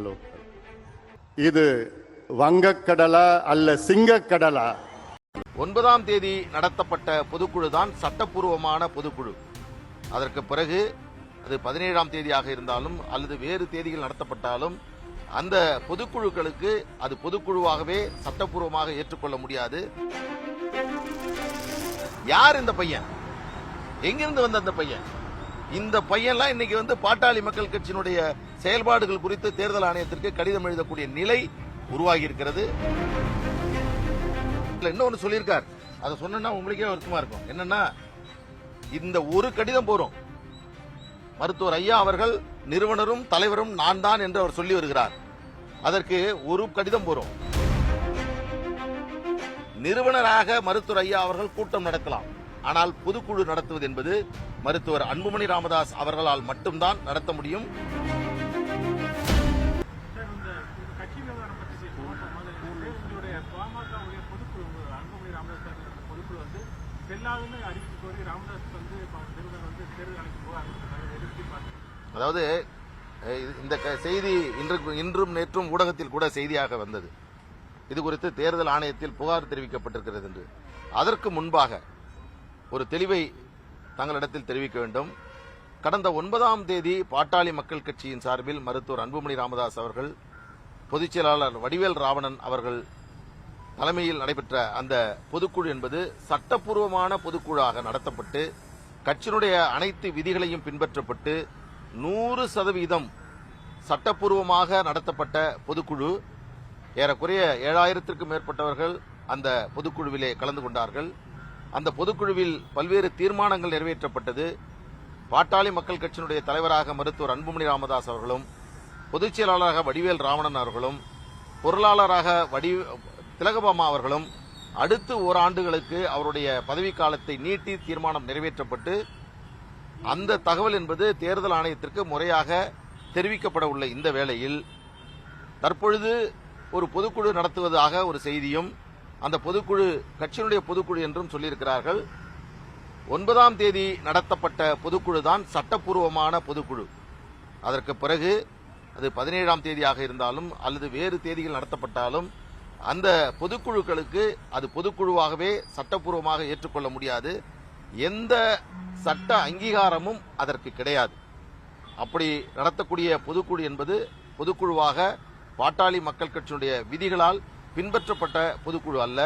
Hello. இது வங்கக்கடலா அல்ல சிங்கக்கடலா? ஒன்பதாம் தேதி நடத்தப்பட்ட பொதுக்குழு தான் சட்டப்பூர்வமான பொதுக்குழு. அதற்கு பிறகு அது பதினேழாம் தேதியாக இருந்தாலும் அல்லது வேறு தேதிகள் நடத்தப்பட்டாலும் அந்த பொதுக்குழுக்களுக்கு அது பொதுக்குழுவாகவே சட்டப்பூர்வமாக ஏற்றுக்கொள்ள முடியாது. யார் இந்த பையன்? எங்கிருந்து வந்த அந்த பையன்? இந்த பையன்லாம் இன்னைக்கு வந்து பாட்டாளி மக்கள் கட்சியினுடைய செயல்பாடுகள் குறித்து தேர்தல் ஆணையத்திற்கு கடிதம் எழுதக்கூடிய நிலை உருவாகி இருக்கிறது இல்ல சொல்லியிருக்கார். அதை சொன்னா உங்களுக்கே வருத்தமா இருக்கும். என்னன்னா இந்த ஒரு கடிதம் போறோம். மருத்துவர் ஐயா அவர்கள் நிறுவனரும் தலைவரும் நான் தான் என்று அவர் சொல்லி வருகிறார். அதற்கு ஒரு கடிதம் போறோம். நிறுவனராக மருத்துவர் ஐயா அவர்கள் கூட்டம் நடத்தலாம் ஆனால் பொதுக்குழு நடத்துவது என்பது மருத்துவர் அன்புமணி ராமதாஸ் அவர்களால் மட்டும்தான் நடத்த முடியும். கோரி ராமதாஸ் வந்து வந்து அழைக்கும் போது அதை எதிர்த்து பார்த்து. அதாவது இந்த க- செய்தி இன்று இன்றும் நேற்றும் ஊடகத்தில் கூட செய்தியாக வந்தது. இது குறித்து தேர்தல் ஆணையத்தில் புகார் தெரிவிக்கப்பட்டிருக்கிறது என்று. அதற்கு முன்பாக ஒரு தெளிவை தங்களிடத்தில் தெரிவிக்க வேண்டும். கடந்த ஒன்பதாம் தேதி பாட்டாளி மக்கள் கட்சியின் சார்பில் மருத்துவர் அன்புமணி ராமதாஸ் அவர்கள் பொதுச் செயலாளர் வடிவேல் ராவணன் அவர்கள் தலைமையில் நடைபெற்ற அந்த பொதுக்குழு என்பது சட்டப்பூர்வமான பொதுக்குழாக நடத்தப்பட்டு கட்சியினுடைய அனைத்து விதிகளையும் பின்பற்றப்பட்டு நூறு சதவீதம் சட்டப்பூர்வமாக நடத்தப்பட்ட பொதுக்குழு. ஏறக்குறைய ஏழாயிரத்திற்கும் மேற்பட்டவர்கள் அந்த பொதுக்குழுவிலே கலந்து கொண்டார்கள். அந்த பொதுக்குழுவில் பல்வேறு தீர்மானங்கள் நிறைவேற்றப்பட்டது. பாட்டாளி மக்கள் கட்சியினுடைய தலைவராக மருத்துவர் அன்புமணி ராமதாஸ் அவர்களும் பொதுச் செயலாளராக வடிவேல் ராவணன் அவர்களும் பொருளாளராக வடி திலகபாமா அவர்களும் அடுத்து ஓராண்டுகளுக்கு அவருடைய பதவிக்காலத்தை நீட்டி தீர்மானம் நிறைவேற்றப்பட்டு அந்த தகவல் என்பது தேர்தல் ஆணையத்திற்கு முறையாக தெரிவிக்கப்பட உள்ள இந்த வேளையில் தற்பொழுது ஒரு பொதுக்குழு நடத்துவதாக ஒரு செய்தியும் அந்த பொதுக்குழு கட்சியினுடைய பொதுக்குழு என்றும் சொல்லியிருக்கிறார்கள். ஒன்பதாம் தேதி நடத்தப்பட்ட பொதுக்குழு தான் சட்டப்பூர்வமான பொதுக்குழு. அதற்கு பிறகு அது பதினேழாம் தேதியாக இருந்தாலும் அல்லது வேறு தேதிகள் நடத்தப்பட்டாலும் அந்த பொதுக்குழுக்களுக்கு அது பொதுக்குழுவாகவே சட்டப்பூர்வமாக ஏற்றுக்கொள்ள முடியாது. எந்த சட்ட அங்கீகாரமும் அதற்கு கிடையாது. அப்படி நடத்தக்கூடிய பொதுக்குழு என்பது பொதுக்குழுவாக பாட்டாளி மக்கள் கட்சியினுடைய விதிகளால் பின்பற்றப்பட்ட பொதுக்குழு அல்ல.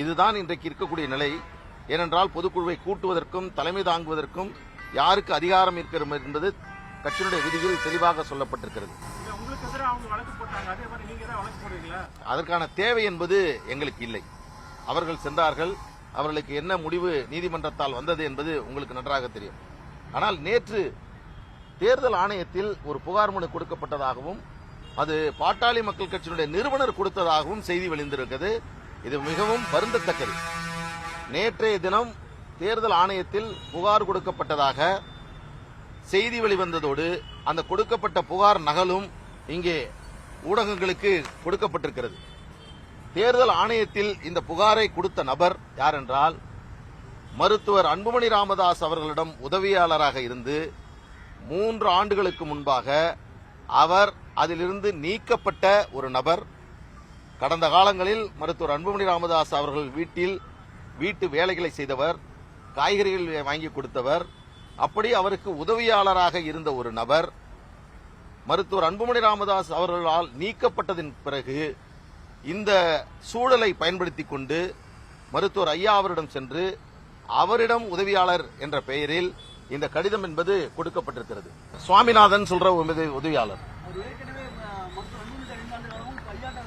இதுதான் இன்றைக்கு இருக்கக்கூடிய நிலை. ஏனென்றால் பொதுக்குழுவை கூட்டுவதற்கும் தலைமை தாங்குவதற்கும் யாருக்கு அதிகாரம் இருக்கிறது என்பது கட்சியினுடைய விதியில் தெளிவாக சொல்லப்பட்டிருக்கிறது. அதற்கான தேவை என்பது எங்களுக்கு இல்லை. அவர்கள் சென்றார்கள். அவர்களுக்கு என்ன முடிவு நீதிமன்றத்தால் வந்தது என்பது உங்களுக்கு நன்றாக தெரியும். ஆனால் நேற்று தேர்தல் ஆணையத்தில் ஒரு புகார் மனு கொடுக்கப்பட்டதாகவும் அது பாட்டாளி மக்கள் கட்சியினுடைய நிறுவனர் கொடுத்ததாகவும் செய்தி வெளிந்திருக்கிறது இது மிகவும் வருந்தத்தக்கது. நேற்றைய தினம் தேர்தல் ஆணையத்தில் புகார் கொடுக்கப்பட்டதாக செய்தி வெளிவந்ததோடு அந்த கொடுக்கப்பட்ட புகார் நகலும் இங்கே ஊடகங்களுக்கு கொடுக்கப்பட்டிருக்கிறது. தேர்தல் ஆணையத்தில் இந்த புகாரை கொடுத்த நபர் யார் என்றால் மருத்துவர் அன்புமணி ராமதாஸ் அவர்களிடம் உதவியாளராக இருந்து மூன்று ஆண்டுகளுக்கு முன்பாக அவர் அதிலிருந்து நீக்கப்பட்ட ஒரு நபர். கடந்த காலங்களில் மருத்துவர் அன்புமணி ராமதாஸ் அவர்கள் வீட்டில் வீட்டு வேலைகளை செய்தவர் காய்கறிகள் வாங்கி கொடுத்தவர். அப்படி அவருக்கு உதவியாளராக இருந்த ஒரு நபர் மருத்துவர் அன்புமணி ராமதாஸ் அவர்களால் நீக்கப்பட்டதின் பிறகு இந்த சூழலை பயன்படுத்திக் கொண்டு மருத்துவர் ஐயா அவரிடம் சென்று அவரிடம் உதவியாளர் என்ற பெயரில் இந்த கடிதம் என்பது கொடுக்கப்பட்டிருக்கிறது. சுவாமிநாதன் சொல்ற உதவியாளர். அவர் ஏற்கனவே ம- மருத்துவர் அன்புமணி சார் ரெண்டு ஆண்டு காலமும் ஐயாட்ட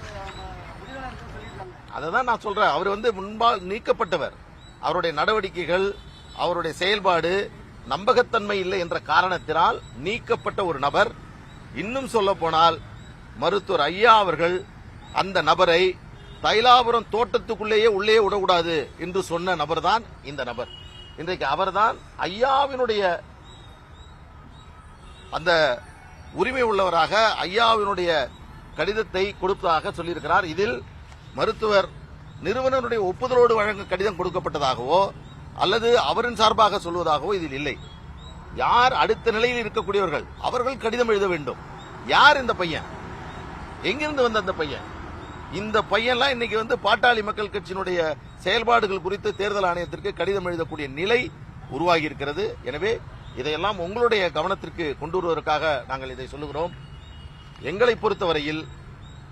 உதவியாளர் இருக்குன்னு சொல்லியிருக்காங்க. அதை தான் நான் சொல்றேன். அவர் வந்து முன்பால் நீக்கப்பட்டவர். அவருடைய நடவடிக்கைகள் அவருடைய செயல்பாடு நம்பகத்தன்மை இல்லை என்ற காரணத்தினால் நீக்கப்பட்ட ஒரு நபர். இன்னும் சொல்ல போனால் மருத்துவர் ஐயா அவர்கள் அந்த நபரை தைலாபுரம் தோட்டத்துக்குள்ளேயே உள்ளே விடக்கூடாது என்று சொன்ன நபர் தான் இந்த நபர். இன்றைக்கு அவர்தான் ஐயாவினுடைய அந்த உரிமை உள்ளவராக ஐயாவினுடைய கடிதத்தை கொடுத்ததாக சொல்லியிருக்கிறார். இதில் மருத்துவர் நிறுவனருடைய ஒப்புதலோடு வழங்க கடிதம் கொடுக்கப்பட்டதாகவோ அல்லது அவரின் சார்பாக சொல்வதாகவோ இதில் இல்லை. யார் அடுத்த நிலையில் இருக்கக்கூடியவர்கள்? அவர்கள் கடிதம் எழுத வேண்டும். யார் இந்த பையன்? எங்கிருந்து வந்த அந்த பையன்? இந்த பையன்லாம் இன்னைக்கு வந்து பாட்டாளி மக்கள் கட்சியினுடைய செயல்பாடுகள் குறித்து தேர்தல் ஆணையத்திற்கு கடிதம் எழுதக்கூடிய நிலை உருவாகி இருக்கிறது எனவே இதையெல்லாம் உங்களுடைய கவனத்திற்கு கொண்டு வருவதற்காக நாங்கள் இதை சொல்லுகிறோம். எங்களை பொறுத்தவரையில்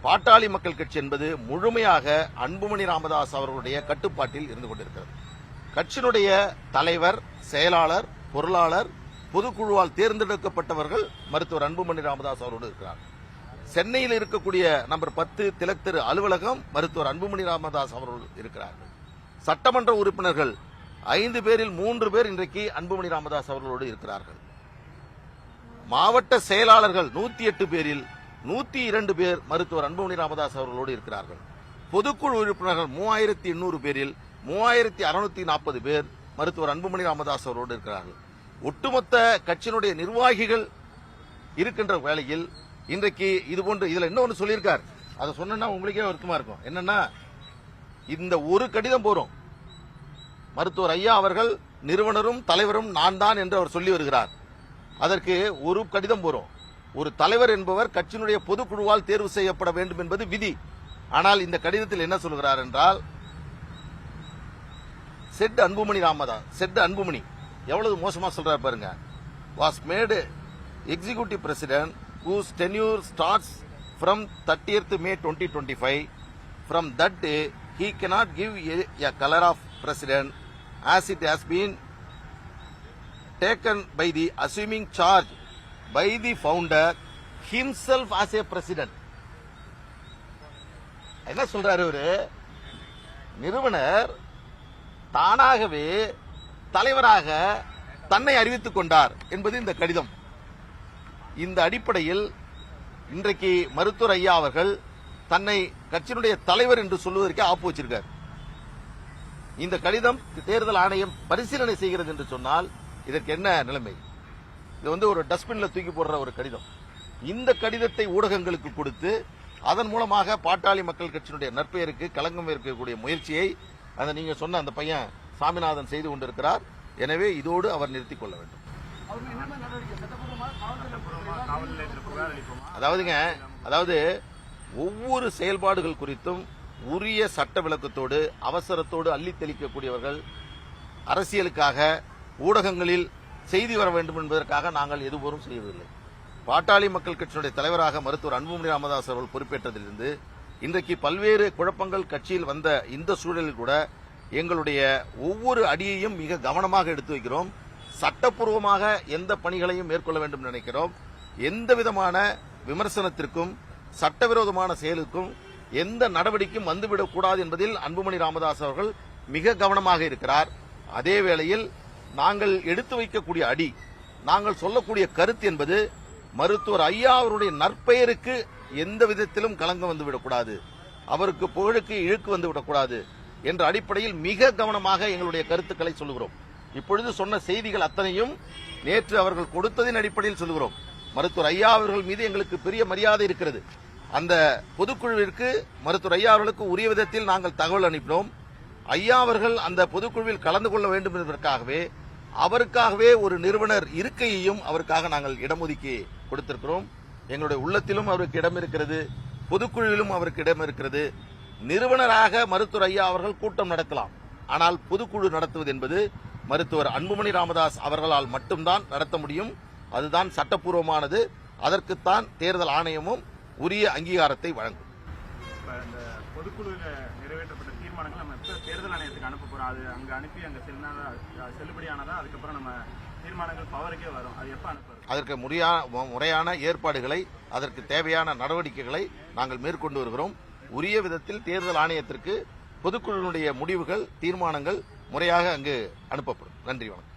பாட்டாளி மக்கள் கட்சி என்பது முழுமையாக அன்புமணி ராமதாஸ் அவர்களுடைய கட்டுப்பாட்டில் இருந்து கொண்டிருக்கிறது. கட்சியினுடைய தலைவர் செயலாளர் பொருளாளர் பொதுக்குழுவால் தேர்ந்தெடுக்கப்பட்டவர்கள் மருத்துவர் அன்புமணி ராமதாஸ் அவரோடு இருக்கிறார். சென்னையில் இருக்கக்கூடிய நம்பர் பத்து திலக் தெரு அலுவலகம் மருத்துவர் அன்புமணி ராமதாஸ் அவர்கள் இருக்கிறார்கள். சட்டமன்ற உறுப்பினர்கள் ஐந்து பேரில் மூன்று பேர் இன்றைக்கு அன்புமணி ராமதாஸ் அவர்களோடு இருக்கிறார்கள். மாவட்ட செயலாளர்கள் நூத்தி எட்டு பேரில் நூத்தி இரண்டு பேர் மருத்துவர் அன்புமணி ராமதாஸ் அவர்களோடு இருக்கிறார்கள். பொதுக்குழு உறுப்பினர்கள் மூவாயிரத்தி எண்ணூறு பேரில் மூவாயிரத்தி அறுநூத்தி நாற்பது பேர் மருத்துவர் அன்புமணி ராமதாஸ் அவரோடு இருக்கிறார்கள். ஒட்டுமொத்த கட்சியினுடைய நிர்வாகிகள் இருக்கின்ற வேளையில் இன்றைக்கு இது போன்று இதுல இன்னொன்னு சொல்லியிருக்கார். அதை சொன்னா உங்களுக்கே வருத்தமா இருக்கும். என்னன்னா இந்த ஒரு கடிதம் போறோம். மருத்துவர் ஐயா அவர்கள் நிறுவனரும் தலைவரும் நான் தான் என்று அவர் சொல்லி வருகிறார். அதற்கு ஒரு கடிதம் போறோம். ஒரு தலைவர் என்பவர் கட்சியினுடைய பொதுக்குழுவால் தேர்வு செய்யப்பட வேண்டும் என்பது விதி. ஆனால் இந்த கடிதத்தில் என்ன சொல்கிறார் என்றால் செட் அன்புமணி ராமதா செட் அன்புமணி. எவ்வளவு மோசமாக சொல்கிறார் பாருங்க was made executive president whose tenure starts from thirtieth May twenty twenty five from that day he cannot give a colour of president as it has been taken by the assuming charge by the founder himself as a president என்ன சொல்றாரு ஒரு நிறுவனர் தானாகவே தலைவராக தன்னை அறிவித்துக் கொண்டார் என்பது இந்த கடிதம். இந்த அடிப்படையில் இன்றைக்கு மருத்துவர் ஐயா அவர்கள் தன்னை கட்சியினுடைய தலைவர் என்று சொல்வதற்கே ஆப்பு வச்சிருக்கார். இந்த கடிதம் தேர்தல் ஆணையம் பரிசீலனை செய்கிறது என்று சொன்னால் இதற்கு என்ன நிலைமை? இது வந்து ஒரு டஸ்ட்பின்ல தூக்கி போடுற ஒரு கடிதம். இந்த கடிதத்தை ஊடகங்களுக்கு கொடுத்து அதன் மூலமாக பாட்டாளி மக்கள் கட்சியினுடைய நற்பெயருக்கு களங்கம் இருக்கக்கூடிய முயற்சியை அந்த நீங்க சொன்ன அந்த பையன் சாமிநாதன் செய்து கொண்டிருக்கிறார். எனவே இதோடு அவர் நிறுத்திக் கொள்ள வேண்டும். அதாவதுங்க அதாவது ஒவ்வொரு செயல்பாடுகள் குறித்தும் உரிய சட்ட விளக்கத்தோடு அவசரத்தோடு அள்ளி தெளிக்கக்கூடியவர்கள் அரசியலுக்காக ஊடகங்களில் செய்தி வர வேண்டும் என்பதற்காக நாங்கள் எதுவரும் செய்வதில்லை. பாட்டாளி மக்கள் கட்சியினுடைய தலைவராக மருத்துவர் அன்புமணி ராமதாஸ் அவர்கள் பொறுப்பேற்றதிலிருந்து இன்றைக்கு பல்வேறு குழப்பங்கள் கட்சியில் வந்த இந்த சூழலில் கூட எங்களுடைய ஒவ்வொரு அடியையும் மிக கவனமாக எடுத்து வைக்கிறோம். சட்டப்பூர்வமாக எந்த பணிகளையும் மேற்கொள்ள வேண்டும் நினைக்கிறோம். எந்த விதமான விமர்சனத்திற்கும் சட்டவிரோதமான செயலுக்கும் எந்த நடவடிக்கையும் வந்துவிடக்கூடாது என்பதில் அன்புமணி ராமதாஸ் அவர்கள் மிக கவனமாக இருக்கிறார். அதே வேளையில் நாங்கள் எடுத்து வைக்கக்கூடிய அடி நாங்கள் சொல்லக்கூடிய கருத்து என்பது மருத்துவர் ஐயா அவருடைய நற்பெயருக்கு எந்த விதத்திலும் களங்கம் வந்துவிடக்கூடாது அவருக்கு புகழுக்கு இழுக்கு வந்து விடக்கூடாது என்ற அடிப்படையில் மிக கவனமாக எங்களுடைய கருத்துக்களை சொல்லுகிறோம். இப்பொழுது சொன்ன செய்திகள் அத்தனையும் நேற்று அவர்கள் கொடுத்ததின் அடிப்படையில் சொல்லுகிறோம். மருத்துவர் ஐயா அவர்கள் மீது எங்களுக்கு பெரிய மரியாதை இருக்கிறது. அந்த பொதுக்குழுவிற்கு மருத்துவர் ஐயா அவர்களுக்கு உரிய விதத்தில் நாங்கள் தகவல் அனுப்பினோம். ஐயா அவர்கள் அந்த பொதுக்குழுவில் கலந்து கொள்ள வேண்டும் என்பதற்காகவே அவருக்காகவே ஒரு நிறுவனர் இருக்கையையும் அவருக்காக நாங்கள் இடமொதுக்கி கொடுத்திருக்கிறோம். எங்களுடைய உள்ளத்திலும் அவருக்கு இடம் இருக்கிறது பொதுக்குழுவிலும் அவருக்கு இடம் இருக்கிறது. நிறுவனராக மருத்துவர் ஐயா அவர்கள் கூட்டம் நடத்தலாம். ஆனால் பொதுக்குழு நடத்துவது என்பது மருத்துவர் அன்புமணி ராமதாஸ் அவர்களால் மட்டும்தான் நடத்த முடியும். அதுதான் சட்டப்பூர்வமானது. அதற்குத்தான் தேர்தல் ஆணையமும் உரிய அங்கீகாரத்தை வழங்கும். அதற்கு முறையா- முறையான ஏற்பாடுகளை அதற்கு தேவையான நடவடிக்கைகளை நாங்கள் மேற்கொண்டு வருகிறோம். உரிய விதத்தில் தேர்தல் ஆணையத்திற்கு பொதுக்குழுவினுடைய முடிவுகள் தீர்மானங்கள் முறையாக அங்கு அனுப்பப்படும். நன்றி வணக்கம்.